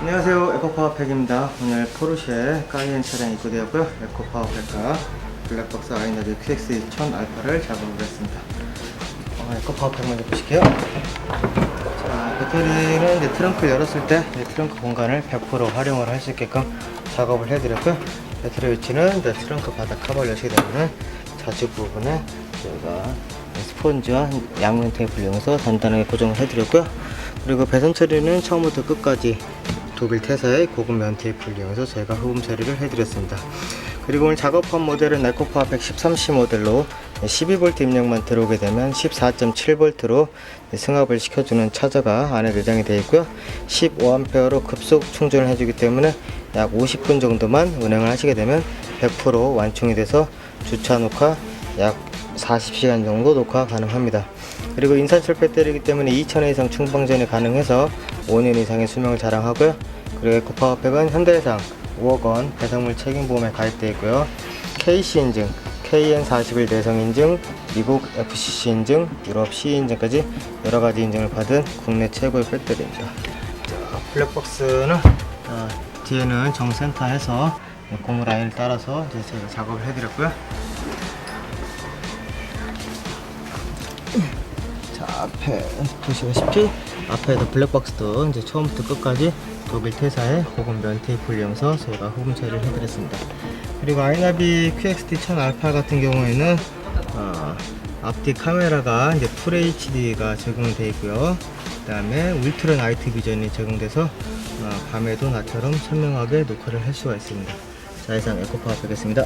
안녕하세요. 에코파워팩입니다. 오늘 포르쉐 까이엔 차량 입고되었고요. 에코파워팩과 블랙박스 아이너비 QX2000 알파를 작업을 했습니다. 어, 에코파워팩 먼저 보실게요. 자 배터리는 이제 트렁크를 열었을 때이 트렁크 공간을 100% 활용을 할 수 있게끔 작업을 해드렸고요. 배터리 위치는 이제 트렁크 바닥 커버를 여시게 되면 좌측 부분에 저희가 스펀지와 양면 테이프를 이용해서 단단하게 고정을 해드렸고요. 그리고 배선 처리는 처음부터 끝까지 독일 태사의 고급 면 테이프를 이용해서 저희가 흡음 처리를 해드렸습니다. 그리고 오늘 작업한 모델은 에코파 113C 모델로 12V 입력만 들어오게 되면 14.7V로 승합을 시켜주는 차저가 안에 내장이 되어 있고요. 15A로 급속 충전을 해주기 때문에 약 50분 정도만 운행을 하시게 되면 100% 완충이 돼서 주차 녹화 약 40시간 정도 녹화 가능합니다. 그리고 인산철 배터리이기 때문에 2000회 이상 충방전이 가능해서 5년 이상의 수명을 자랑하고요. 그리고 에코파워팩은 현대해상 5억 원 배송물 책임보험에 가입되어 있고요. KC 인증, KN41 내성 인증, 미국 FCC 인증, 유럽 CE 인증까지 여러 가지 인증을 받은 국내 최고의 배터리입니다. 자, 블랙박스는 어, 뒤에는 정센터에서 고무 라인을 따라서 이제 제가 작업을 해드렸고요. 자 앞에 보시다시피 앞에도 블랙박스도 이제 처음부터 끝까지 독일 퇴사의 고급 면 테이프를 이용해서 저희가 흡음 처리를 해드렸습니다. 그리고 아이나비 QXT1000 알파 같은 경우에는 어, 앞뒤 카메라가 이제 풀 HD가 적용되어 있고요. 그 다음에 울트라 나이트 비전이 적용돼서 어, 밤에도 낮처럼 선명하게 녹화를 할 수가 있습니다. 자 이상 에코파워 되겠습니다.